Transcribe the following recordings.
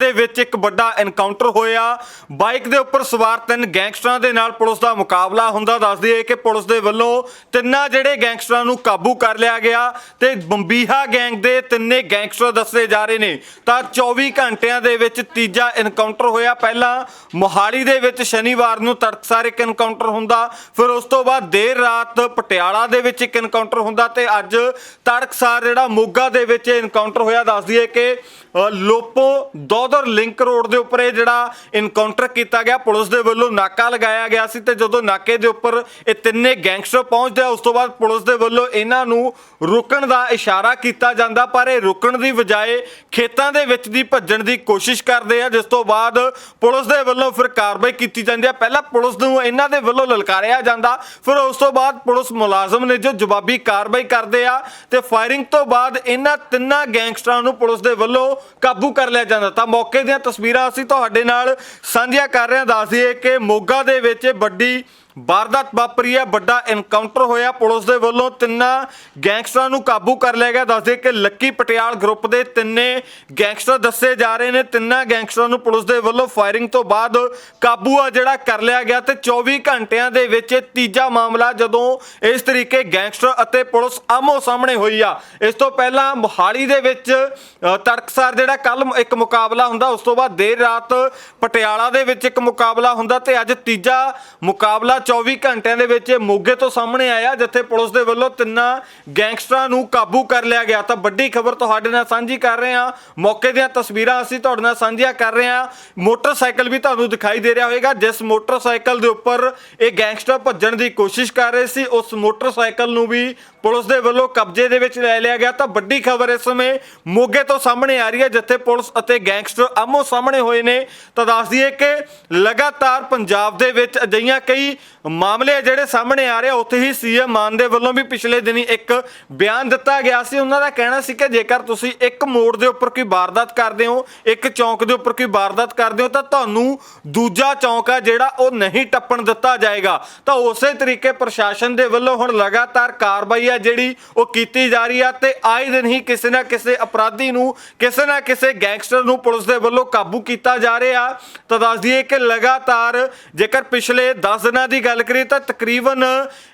ਦੇ ਵਿੱਚ ਇੱਕ ਵੱਡਾ ਐਨਕਾਊਂਟਰ ਹੋਇਆ। ਬਾਈਕ ਦੇ ਉੱਪਰ ਸਵਾਰ ਤਿੰਨ ਗੈਂਗਸਟਰਾਂ ਦੇ ਨਾਲ ਪੁਲਿਸ ਦਾ ਮੁਕਾਬਲਾ ਹੁੰਦਾ ਦੱਸਦੀ ਹੈ ਕਿ ਪੁਲਿਸ ਦੇ ਵੱਲੋਂ ਤਿੰਨਾਂ ਜਿਹੜੇ ਗੈਂਗਸਟਰਾਂ ਨੂੰ ਕਾਬੂ ਕਰ ਲਿਆ ਗਿਆ ਤੇ ਬੰਬੀਹਾ ਗੈਂਗ ਦੇ ਤਿੰਨੇ ਗੈਂਗਸਟਰ ਦੱਸੇ ਜਾ ਰਹੇ ਨੇ। ਤਾਂ 24 ਘੰਟਿਆਂ ਦੇ ਵਿੱਚ ਤੀਜਾ ਐਨਕਾਊਂਟਰ ਹੋਇਆ। ਪਹਿਲਾਂ ਮੋਹਾਲੀ ਦੇ ਵਿੱਚ ਸ਼ਨੀਵਾਰ ਨੂੰ ਤੜਕਸਾਰ ਇੱਕ ਐਨਕਾਊਂਟਰ ਹੁੰਦਾ, ਫਿਰ ਉਸ ਤੋਂ ਬਾਅਦ ਦੇਰ ਰਾਤ ਪਟਿਆਲਾ ਦੇ ਵਿੱਚ ਇੱਕ ਐਨਕਾਊਂਟਰ ਹੁੰਦਾ ਤੇ ਅੱਜ ਤੜਕਸਾਰ ਜਿਹੜਾ ਮੋਗਾ ਦੇ ਵਿੱਚ ਐਨਕਾਊਂਟਰ ਹੋਇਆ। ਦੱਸਦੀ ਹੈ ਕਿ ਲੋਪੋ ਦੋ ਦੋਦਰ ਲਿੰਕ ਰੋਡ ਦੇ ਉੱਪਰ ਇਹ ਜਿਹੜਾ ਇਨਕਾਊਂਟਰ ਕੀਤਾ ਗਿਆ, ਪੁਲਿਸ ਦੇ ਵੱਲੋਂ ਨਾਕਾ ਲਗਾਇਆ ਗਿਆ ਸੀ ਤੇ ਜਦੋਂ ਨਾਕੇ ਦੇ ਉੱਪਰ ਇਹ ਤਿੰਨੇ ਗੈਂਗਸਟਰ ਪਹੁੰਚਦੇ ਆ, ਉਸ ਤੋਂ ਬਾਅਦ ਪੁਲਿਸ ਦੇ ਵੱਲੋਂ ਇਹਨਾਂ ਨੂੰ ਰੁਕਣ ਦਾ ਇਸ਼ਾਰਾ ਕੀਤਾ ਜਾਂਦਾ, ਪਰ ਇਹ ਰੁਕਣ ਦੀ ਬਜਾਏ ਖੇਤਾਂ ਦੇ ਵਿੱਚ ਦੀ ਭੱਜਣ ਦੀ ਕੋਸ਼ਿਸ਼ ਕਰਦੇ ਆ, ਜਿਸ ਤੋਂ ਬਾਅਦ ਪੁਲਿਸ ਦੇ ਵੱਲੋਂ ਫਿਰ ਕਾਰਵਾਈ ਕੀਤੀ ਜਾਂਦੀ ਆ। ਪਹਿਲਾਂ ਪੁਲਿਸ ਨੂੰ ਇਹਨਾਂ ਦੇ ਵੱਲੋਂ ਲਲਕਾਰਿਆ ਜਾਂਦਾ, ਫਿਰ ਉਸ ਤੋਂ ਬਾਅਦ ਪੁਲਿਸ ਮੁਲਾਜ਼ਮ ਨੇ ਜੋ ਜਵਾਬੀ ਕਾਰਵਾਈ ਕਰਦੇ ਆ ਤੇ ਫਾਇਰਿੰਗ ਤੋਂ ਬਾਅਦ ਇਹਨਾਂ ਤਿੰਨਾਂ ਗੈਂਗਸਟਰਾਂ ਨੂੰ ਪੁਲਿਸ ਦੇ ਵੱਲੋਂ ਕਾਬੂ ਕਰ ਲਿਆ ਜਾਂਦਾ। ਤਾਂ ਮੌਕੇ ਦੀਆਂ ਤਸਵੀਰਾਂ ਅਸੀਂ ਤੁਹਾਡੇ ਨਾਲ ਸਾਂਝੀਆਂ ਕਰ ਰਹੇ ਹਾਂ। ਦੱਸ ਦਈਏ ਕਿ ਮੋਗਾ ਦੇ ਵਿੱਚ ਵੱਡੀ ਵਾਰਦਾਤ ਵਾਪਰੀ ਹੈ ਵੱਡਾ ਐਨਕਾਊਂਟਰ ਹੋਇਆ। ਪੁਲਿਸ ਦੇ ਵੱਲੋਂ ਤਿੰਨਾਂ ਗੈਂਗਸਟਰਾਂ ਨੂੰ ਕਾਬੂ ਕਰ ਲਿਆ ਗਿਆ। ਦੱਸਦੇ ਕਿ ਲੱਕੀ ਪਟਿਆਲ ਗਰੁੱਪ ਦੇ ਤਿੰਨੇ ਗੈਂਗਸਟਰ ਦੱਸੇ ਜਾ ਰਹੇ ਨੇ। ਤਿੰਨਾਂ ਗੈਂਗਸਟਰਾਂ ਨੂੰ ਪੁਲਿਸ ਦੇ ਵੱਲੋਂ ਫਾਇਰਿੰਗ ਤੋਂ ਬਾਅਦ ਕਾਬੂ ਆ ਜਿਹੜਾ ਕਰ ਲਿਆ ਗਿਆ ਤੇ 24 ਘੰਟਿਆਂ ਦੇ ਵਿੱਚ ਇਹ ਤੀਜਾ ਮਾਮਲਾ ਜਦੋਂ ਇਸ ਤਰੀਕੇ ਗੈਂਗਸਟਰ ਅਤੇ ਪੁਲਿਸ ਆਮੋ ਸਾਹਮਣੇ ਹੋਈ ਆ। ਇਸ ਤੋਂ ਪਹਿਲਾਂ ਮੋਹਾਲੀ ਦੇ ਵਿੱਚ ਅ, ਤੜਕਸਾਰ ਜਿਹੜਾ ਕੱਲ ਇੱਕ ਮੁਕਾਬਲਾ ਹੁੰਦਾ ਉਸ ਤੋਂ ਬਾਅਦ ਦੇਰ ਰਾਤ ਪਟਿਆਲਾ ਦੇ ਵਿੱਚ ਇੱਕ ਮੁਕਾਬਲਾ ਹੁੰਦਾ ਤੇ ਅੱਜ ਤੀਜਾ ਮੁਕਾਬਲਾ 24 ਘੰਟਿਆਂ ਦੇ ਵਿੱਚ ਇਹ ਮੋਗੇ ਤੋਂ ਸਾਹਮਣੇ ਆਇਆ, ਜਿੱਥੇ ਪੁਲਿਸ ਦੇ ਵੱਲੋਂ ਤਿੰਨਾਂ ਗੈਂਗਸਟਰਾਂ ਨੂੰ ਕਾਬੂ ਕਰ ਲਿਆ ਗਿਆ। ਤਾਂ ਵੱਡੀ ਖਬਰ ਤੁਹਾਡੇ ਨਾਲ ਸਾਂਝੀ ਕਰ ਰਹੇ ਹਾਂ। ਮੌਕੇ ਦੀਆਂ ਤਸਵੀਰਾਂ ਅਸੀਂ ਤੁਹਾਡੇ ਨਾਲ ਸਾਂਝੀਆਂ ਕਰ ਰਹੇ ਹਾਂ। ਮੋਟਰਸਾਈਕਲ ਵੀ ਤੁਹਾਨੂੰ ਦਿਖਾਈ ਦੇ ਰਿਹਾ ਹੋਵੇਗਾ, ਜਿਸ ਮੋਟਰਸਾਈਕਲ ਦੇ ਉੱਪਰ ਇਹ ਗੈਂਗਸਟਰ ਭੱਜਣ ਦੀ ਕੋਸ਼ਿਸ਼ ਕਰ ਰਹੇ ਸੀ। ਉਸ ਮੋਟਰਸਾਈਕਲ ਨੂੰ ਵੀ ਪੁਲਿਸ ਦੇ ਵੱਲੋਂ ਕਬਜ਼ੇ ਦੇ ਵਿੱਚ ਲੈ ਲਿਆ ਗਿਆ। ਤਾਂ ਵੱਡੀ ਖਬਰ ਇਸ ਸਮੇਂ ਮੋਗੇ ਤੋਂ ਸਾਹਮਣੇ ਆ ਰਹੀ ਹੈ, ਜਿੱਥੇ ਪੁਲਿਸ ਅਤੇ ਗੈਂਗਸਟਰ ਆਮੋ ਸਾਹਮਣੇ ਹੋਏ ਨੇ। ਤਾਂ ਦੱਸ ਦਈਏ ਕਿ ਲਗਾਤਾਰ ਪੰਜਾਬ ਦੇ ਵਿੱਚ ਅਜਿਹੀਆਂ ਕਈ ਮਾਮਲੇ ਜਿਹੜੇ ਸਾਹਮਣੇ ਆ ਰਹੇ ਆ, ਉੱਥੇ ਹੀ ਸੀਐਮ ਮਾਨ ਦੇ ਵੱਲੋਂ ਵੀ ਪਿਛਲੇ ਦਿਨੀ ਇੱਕ ਬਿਆਨ ਦਿੱਤਾ ਗਿਆ ਸੀ। ਉਹਨਾਂ ਦਾ ਕਹਿਣਾ ਸੀ ਕਿ ਜੇਕਰ ਤੁਸੀਂ ਇੱਕ ਮੋੜ ਦੇ ਉੱਪਰ ਕੋਈ ਵਾਰਦਾਤ ਕਰਦੇ ਹੋ, ਇੱਕ ਚੌਂਕ ਦੇ ਉੱਪਰ ਕੋਈ ਵਾਰਦਾਤ ਕਰਦੇ ਹੋ, ਤਾਂ ਤੁਹਾਨੂੰ ਦੂਜਾ ਚੌਂਕ ਆ ਜਿਹੜਾ ਉਹ ਨਹੀਂ ਟੱਪਣ ਦਿੱਤਾ ਜਾਏਗਾ। ਤਾਂ ਉਸੇ ਤਰੀਕੇ ਪ੍ਰਸ਼ਾਸਨ ਦੇ ਵੱਲੋਂ ਹੁਣ ਲਗਾਤਾਰ ਕਾਰਵਾਈ ਆ ਜਿਹੜੀ ਉਹ ਕੀਤੀ ਜਾ ਰਹੀ ਆ ਤੇ ਆਏ ਦਿਨ ਹੀ ਕਿਸੇ ਨਾ ਕਿਸੇ ਅਪਰਾਧੀ ਨੂੰ, ਕਿਸੇ ਨਾ ਕਿਸੇ ਗੈਂਗਸਟਰ ਨੂੰ ਪੁਲਿਸ ਦੇ ਵੱਲੋਂ ਕਾਬੂ ਕੀਤਾ ਜਾ ਰਿਹਾ। ਤਾਂ ਦੱਸ ਦਈਏ ਕਿ ਲਗਾਤਾਰ ਜੇਕਰ ਪਿਛਲੇ 10 ਦਿਨਾਂ ਦੀ ਗੱਲ ਕਰੀਏ ਤਾਂ ਤਕਰੀਬਨ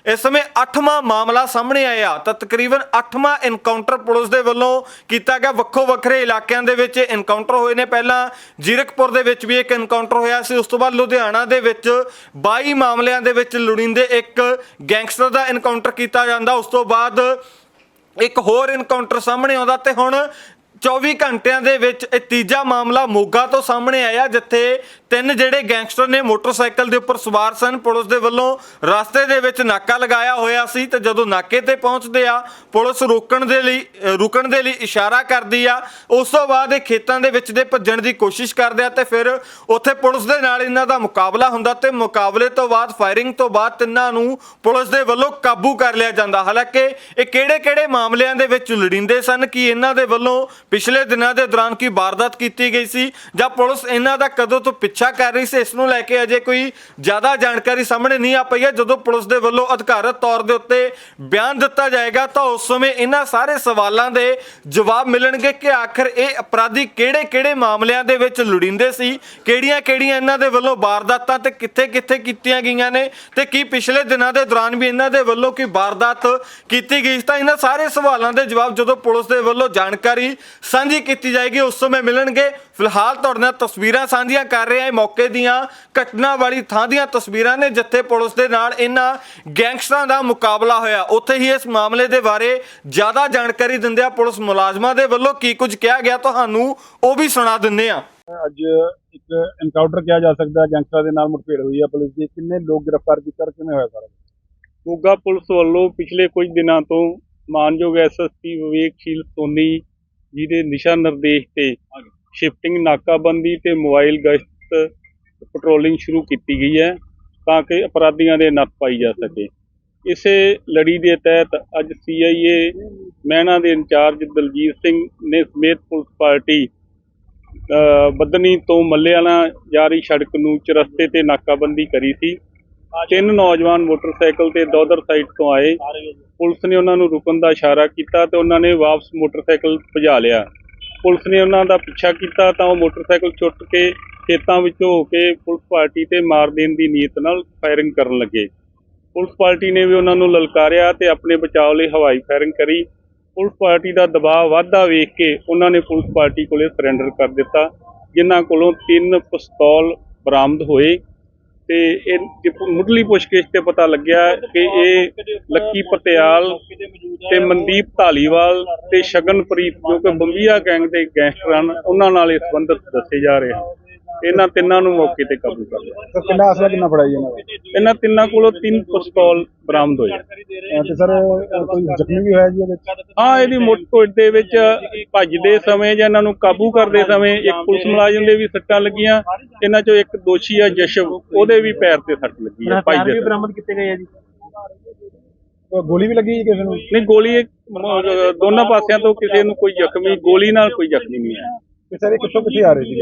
ਇਸ ਸਮੇਂ 8ਵਾਂ ਮਾਮਲਾ ਸਾਹਮਣੇ ਆਇਆ। ਤਾਂ ਤਕਰੀਬਨ 8ਵਾਂ ਐਨਕਾਊਂਟਰ ਪੁਲਿਸ ਦੇ ਵੱਲੋਂ ਕੀਤਾ ਗਿਆ। ਵੱਖੋ ਵੱਖਰੇ ਇਲਾਕਿਆਂ ਦੇ ਵਿੱਚ ਇਨਕਾਊਂਟਰ ਹੋਏ ਨੇ। ਪਹਿਲਾਂ ਜੀਰਕਪੁਰ ਦੇ ਵਿੱਚ ਵੀ ਇੱਕ ਇਨਕਾਊਂਟਰ ਹੋਇਆ ਸੀ। ਉਸ ਤੋਂ ਬਾਅਦ ਲੁਧਿਆਣਾ ਦੇ ਵਿੱਚ 22 ਮਾਮਲਿਆਂ ਦੇ ਵਿੱਚ ਲੁੜਿੰਦੇ ਇੱਕ ਗੈਂਗਸਟਰ ਦਾ ਇਨਕਾਊਂਟਰ ਕੀਤਾ ਜਾਂਦਾ। ਉਸ ਤੋਂ ਬਾਅਦ ਇੱਕ ਹੋਰ ਇਨਕਾਊਂਟਰ ਸਾਹਮਣੇ ਆਉਂਦਾ ਤੇ ਹੁਣ 24 ਘੰਟਿਆਂ ਦੇ ਵਿੱਚ ਇਹ ਤੀਜਾ ਮਾਮਲਾ ਮੋਗਾ ਤੋਂ ਸਾਹਮਣੇ ਆਇਆ, ਜਿੱਥੇ ਤਿੰਨ ਜਿਹੜੇ ਗੈਂਗਸਟਰ ਨੇ ਮੋਟਰਸਾਈਕਲ ਦੇ ਉੱਪਰ ਸਵਾਰ ਸਨ। ਪੁਲਿਸ ਦੇ ਵੱਲੋਂ ਰਸਤੇ ਦੇ ਵਿੱਚ ਨਾਕਾ ਲਗਾਇਆ ਹੋਇਆ ਸੀ ਤੇ ਜਦੋਂ ਨਾਕੇ ਤੇ ਪਹੁੰਚਦੇ ਆ, ਪੁਲਿਸ ਰੋਕਣ ਦੇ ਲਈ ਰੁਕਣ ਦੇ ਲਈ ਇਸ਼ਾਰਾ ਕਰਦੀ ਆ। ਉਸ ਤੋਂ ਬਾਅਦ ਇਹ ਖੇਤਾਂ ਦੇ ਵਿੱਚ ਦੇ ਭੱਜਣ ਦੀ ਕੋਸ਼ਿਸ਼ ਕਰਦੇ ਆ ਤੇ ਫਿਰ ਉੱਥੇ ਪੁਲਿਸ ਦੇ ਨਾਲ ਇਹਨਾਂ ਦਾ ਮੁਕਾਬਲਾ ਹੁੰਦਾ ਤੇ ਮੁਕਾਬਲੇ ਤੋਂ ਬਾਅਦ, ਫਾਇਰਿੰਗ ਤੋਂ ਬਾਅਦ ਤਿੰਨਾਂ ਨੂੰ ਪੁਲਿਸ ਦੇ ਵੱਲੋਂ ਕਾਬੂ ਕਰ ਲਿਆ ਜਾਂਦਾ। ਹਾਲਾਂਕਿ ਇਹ ਕਿਹੜੇ-ਕਿਹੜੇ ਮਾਮਲਿਆਂ ਦੇ ਵਿੱਚ ਲੜਿੰਦੇ ਸਨ, ਕਿ ਇਹਨਾਂ ਦੇ ਵੱਲੋਂ ਪਿਛਲੇ ਦਿਨਾਂ ਦੇ ਦੌਰਾਨ ਕੀ ਵਾਰਦਾਤ ਕੀਤੀ ਗਈ ਸੀ ਜਾਂ ਪੁਲਿਸ ਇਹਨਾਂ ਦਾ ਕਦੋਂ ਤੋਂ ਪਿੱਛਾ ਕਰ ਰਹੀ ਸੀ, ਇਸ ਨੂੰ ਲੈ ਕੇ ਅਜੇ ਕੋਈ ਜ਼ਿਆਦਾ ਜਾਣਕਾਰੀ ਸਾਹਮਣੇ ਨਹੀਂ ਆ ਪਈ ਹੈ। ਜਦੋਂ ਪੁਲਿਸ ਦੇ ਵੱਲੋਂ ਅਧਿਕਾਰਤ ਤੌਰ ਦੇ ਉੱਤੇ ਬਿਆਨ ਦਿੱਤਾ ਜਾਏਗਾ ਤਾਂ ਉਸ ਸਮੇਂ ਇਹਨਾਂ ਸਾਰੇ ਸਵਾਲਾਂ ਦੇ ਜਵਾਬ ਮਿਲਣਗੇ ਕਿ ਆਖਰ ਇਹ ਅਪਰਾਧੀ ਕਿਹੜੇ-ਕਿਹੜੇ ਮਾਮਲਿਆਂ ਦੇ ਵਿੱਚ ਲੁੜਿੰਦੇ ਸੀ, ਕਿਹੜੀਆਂ-ਕਿਹੜੀਆਂ ਇਹਨਾਂ ਦੇ ਵੱਲੋਂ ਵਾਰਦਾਤਾਂ ਤੇ ਕਿੱਥੇ-ਕਿੱਥੇ ਕੀਤੀਆਂ ਗਈਆਂ ਨੇ ਤੇ ਕੀ ਪਿਛਲੇ ਦਿਨਾਂ ਦੇ ਦੌਰਾਨ ਵੀ ਇਹਨਾਂ ਦੇ ਵੱਲੋਂ ਕੋਈ ਵਾਰਦਾਤ ਕੀਤੀ ਗਈ ਸੀ। ਤਾਂ ਇਹਨਾਂ ਸਾਰੇ ਸਵਾਲਾਂ ਦੇ ਜਵਾਬ ਜਦੋਂ ਪੁਲਿਸ ਦੇ ਵੱਲੋਂ ਜਾਣਕਾਰੀ ਸਾਂਝੀ ਕੀਤੀ ਜਾਏਗੀ ਉਸ ਸਮੇਂ ਮਿਲਣਗੇ। ਫਿਲਹਾਲ ਤੁਹਾਡੇ ਨਾਲ ਤਸਵੀਰਾਂ ਸਾਂਝੀਆਂ ਕਰ ਰਹੇ ਹਾਂ ਇਹ ਮੌਕੇ ਦੀਆਂ ਘਟਨਾ ਵਾਲੀ ਥਾਂ ਦੀਆਂ ਤਸਵੀਰਾਂ ਨੇ ਜਿੱਥੇ ਪੁਲਿਸ ਦੇ ਨਾਲ ਇਹਨਾਂ ਗੈਂਗਸਟਰਾਂ ਦਾ ਮੁਕਾਬਲਾ ਹੋਇਆ। ਉੱਥੇ ਹੀ ਇਸ ਮਾਮਲੇ ਦੇ ਬਾਰੇ ਜ਼ਿਆਦਾ ਜਾਣਕਾਰੀ ਦਿੰਦਿਆਂ ਪੁਲਿਸ ਮੁਲਾਜ਼ਮਾਂ ਦੇ ਵੱਲੋਂ ਕੀ ਕੁਝ ਕਿਹਾ ਗਿਆ ਤੁਹਾਨੂੰ ਉਹ ਵੀ ਸੁਣਾ ਦਿੰਦੇ ਆ ਅੱਜ ਇੱਕ ਐਨਕਾਊਂਟਰ ਕਿਹਾ ਜਾ ਸਕਦਾ ਹੈ ਗੈਂਗਸਟਰ ਦੇ ਨਾਲ ਮੁਠਭੇੜ ਹੋਈ ਹੈ ਪੁਲਿਸ ਦੀ। ਕਿੰਨੇ ਲੋਕ ਗ੍ਰਿਫਤਾਰ ਕੀਤੇ ਕਿਵੇਂ ਹੋਇਆ ਸਾਰਾ? ਮੋਗਾ ਪੁਲਿਸ ਵੱਲੋਂ ਪਿਛਲੇ ਕੁਝ ਦਿਨਾਂ ਤੋਂ ਮਾਨਯੋਗ ਐਸਐਸਪੀ ਵਿਵੇਕਸ਼ੀਲ ਸੋਨੀ ਜਿਹਦੇ ਨਿਸ਼ਾ ਨਿਰਦੇਸ਼ ਤੇ ਸ਼ਿਫਟਿੰਗ ਨਾਕਾਬੰਦੀ ਤੇ ਮੋਬਾਈਲ ਗਸ਼ਤ ਪੈਟਰੋਲਿੰਗ ਸ਼ੁਰੂ ਕੀਤੀ ਗਈ ਹੈ ਤਾਂ ਕਿ ਅਪਰਾਧੀਆਂ ਦੇ ਨੱਥ ਪਾਈ ਜਾ ਸਕੇ। ਇਸੇ ਲੜੀ ਦੇ ਤਹਿਤ ਅੱਜ ਸੀਆਈਏ ਮਹਿਣਾ ਦੇ ਇੰਚਾਰਜ ਦਲਜੀਤ ਸਿੰਘ ਨੇ ਸਮੇਤ ਪੁਲਿਸ ਪਾਰਟੀ ਅ, ਬੱਦਨੀ ਤੋਂ ਮੱਲੇਆਲਾ ਜਾ ਰਹੀ ਸੜਕ ਨੂੰ ਚਰਸਤੇ ਤੇ ਨਾਕਾਬੰਦੀ ਕਰੀ ਸੀ। ਤਿੰਨ ਨੌਜਵਾਨ ਮੋਟਰਸਾਈਕਲ ਤੇ ਦੋਦਰ ਸਾਈਡ ਤੋਂ ਆਏ। ਪੁਲਿਸ ਨੇ ਉਹਨਾਂ ਨੂੰ ਰੁਕਣ ਦਾ ਇਸ਼ਾਰਾ ਕੀਤਾ ਤੇ ਉਹਨਾਂ ਨੇ ਵਾਪਸ ਮੋਟਰਸਾਈਕਲ ਭਜਾ ਲਿਆ। ਪੁਲਿਸ ਨੇ ਉਹਨਾਂ ਦਾ ਪਿੱਛਾ ਕੀਤਾ ਤਾਂ ਉਹ ਮੋਟਰਸਾਈਕਲ ਛੁੱਟ ਕੇ ਖੇਤਾਂ ਵਿੱਚੋਂ ਹੋ ਕੇ ਪੁਲਿਸ ਪਾਰਟੀ ਤੇ ਮਾਰ ਦੇਣ ਦੀ ਨੀਅਤ ਨਾਲ ਫਾਇਰਿੰਗ ਕਰਨ ਲੱਗੇ। ਪੁਲਿਸ ਪਾਰਟੀ ਨੇ ਵੀ ਉਹਨਾਂ ਨੂੰ ਲਲਕਾਰਿਆ ਤੇ ਆਪਣੇ ਬਚਾਅ ਲਈ ਹਵਾਈ ਫਾਇਰਿੰਗ ਕਰੀ। ਪੁਲਿਸ ਪਾਰਟੀ ਦਾ ਦਬਾਅ ਵਾਧਾ ਵੇਖ ਕੇ ਉਹਨਾਂ ਨੇ ਪੁਲਿਸ ਪਾਰਟੀ ਕੋਲੇ ਸਰੈਂਡਰ ਕਰ ਦਿੱਤਾ, ਜਿਨ੍ਹਾਂ ਕੋਲੋਂ ਤਿੰਨ ਪਿਸਤੌਲ ਬਰਾਮਦ ਹੋਏ। ਤੇ ਇਹ ਮੁੱਢਲੀ ਪੁੱਛਗਿੱਛ ਤੇ ਪਤਾ ਲੱਗਿਆ ਕਿ ਇਹ ਲੱਕੀ ਪਟਿਆਲ ਤੇ ਮਨਦੀਪ ਧਾਲੀਵਾਲ ਤੇ ਸ਼ਗਨਪ੍ਰੀਤ ਜੋ ਕਿ ਬੰਬੀਆ ਗੈਂਗ ਦੇ ਗੈਂਗਸਟਰ ਹਨ ਉਹਨਾਂ ਨਾਲ ਇਹ ਸੰਬੰਧਿਤ ਦੱਸੇ ਜਾ ਰਹੇ ਹਨ। ਇਹਨਾਂ ਤਿੰਨਾਂ ਨੂੰ ਮੌਕੇ ਤੇ ਕਾਬੂ ਕਰ ਲਿਆ। ਸਰ ਕਿੰਨਾ ਅਸਲਾ ਕਿੰਨਾ ਫੜਾਈ ਇਹਨਾਂ ਦਾ? ਇਹਨਾਂ ਤਿੰਨਾਂ ਕੋਲੋਂ ਤਿੰਨ ਪਿਸਤੌਲ ਬਰਾਮਦ ਹੋਏ। ਅਹ ਤੇ ਸਰ ਅਹ ਕੋਈ ਜ਼ਖਮੀ ਵੀ ਹੋਇਆ ਜੀ ਇਹਦੇ ਵਿੱਚ? ਹਾਂ ਇਹਦੀ ਮੁੱਠ ਦੇ ਵਿੱਚ ਭੱਜਦੇ ਸਮੇਂ ਜਾਂ ਇਹਨਾਂ ਨੂੰ ਕਾਬੂ ਕਰਦੇ ਸਮੇਂ ਇੱਕ ਪੁਲਿਸ ਮੁਲਾਜ਼ਮ ਦੇ ਵੀ ਸੱਟਾਂ ਲੱਗੀਆਂ ਇਹਨਾਂ ਚੋਂ ਇੱਕ ਦੋਸ਼ੀ ਆ ਜਸ਼ਵ ਉਹਦੇ ਵੀ ਪੈਰ ਤੇ ਸੱਟ ਲੱਗੀ ਹੈ ਭੱਜਦੇ ਸਮੇਂ। ਬਰਾਮਦ ਕੀਤੇ ਗਏ ਆ ਜੀ। ਕੋਈ ਗੋਲੀ ਵੀ ਲੱਗੀ ਜੀ ਕਿਸੇ ਨੂੰ? ਨਹੀਂ ਗੋਲੀ ਦੋਨਾਂ ਪਾਸਿਆਂ ਤੋਂ ਕਿਸੇ ਨੂੰ ਕੋਈ ਜ਼ਖਮੀ ਗੋਲੀ ਨਾਲ ਕੋਈ ਜ਼ਖਮੀ ਨਹੀਂ ਹੈ ਤੇ ਸਰ ਇਹ ਕਿੱਥੋਂ ਕਿੱਥੇ ਆ ਰਹੇ ਸੀ?